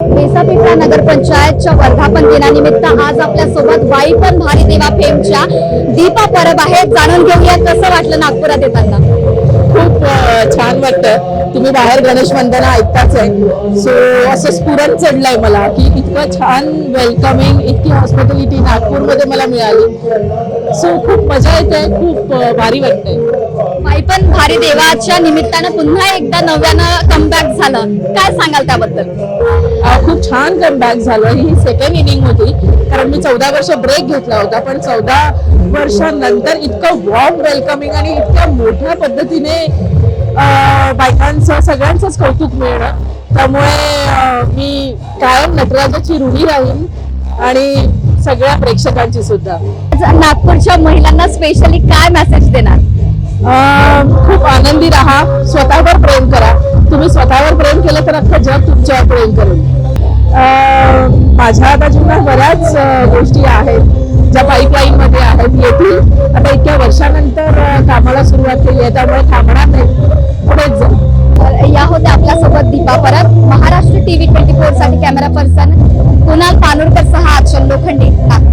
बेसापिपळा नगर पंचायतच्या वर्धापन दिनानिमित्त आज आपल्यासोबत वाई पण भारी देवा फेमच्या दीपा परब आहे जाणून घेऊया कसं वाटलं नागपुरात येताना? खूप छान वाटतं तुम्ही बाहेर गणेश वंदना ऐकताच आहे. सो असं स्फुरण चढलंय मला की इतकं छान वेलकमिंग इतकी हॉस्पिटल नागपूरमध्ये मला मिळाली. सो खूप मजा येते खूप भारी वाटतंय. वाई पण भारी देवाच्या निमित्तानं पुन्हा एकदा नव्यानं कमबॅक झालं. काय सांगाल त्याबद्दल? खूप छान कमबॅक झालं. ही सेकंड इनिंग होती. कारण मी चौदा वर्ष ब्रेक घेतला होता. पण चौदा वर्षांनंतर इतकं वॉर्म वेलकमिंग आणि इतक्या मोठ्या पद्धतीने बायकांचं सगळ्यांचंच कौतुक मिळणं. त्यामुळे मी कायम नटराजाची ऋणी राहीन. आणि सगळ्या प्रेक्षकांची सुद्धा. नागपूरच्या महिलांना स्पेशली काय मेसेज देणार? खूप आनंदी राहा. स्वतःवर प्रेम करा. तुम्ही स्वतःवर प्रेम केलं तर अख्खं जग तुमच्यावर प्रेम करेल. अं, माझ्या आता जीवनात बऱ्याच गोष्टी आहेत ज्या पाईपलाईन मध्ये आहेत. येतील. आता इतक्या वर्षानंतर कामाला सुरुवात केली आहे. त्यामुळे थांबणार नाही. पुढेच या होत्या आपल्यासोबत दीपा परब. महाराष्ट्र लोखंडे नागपूर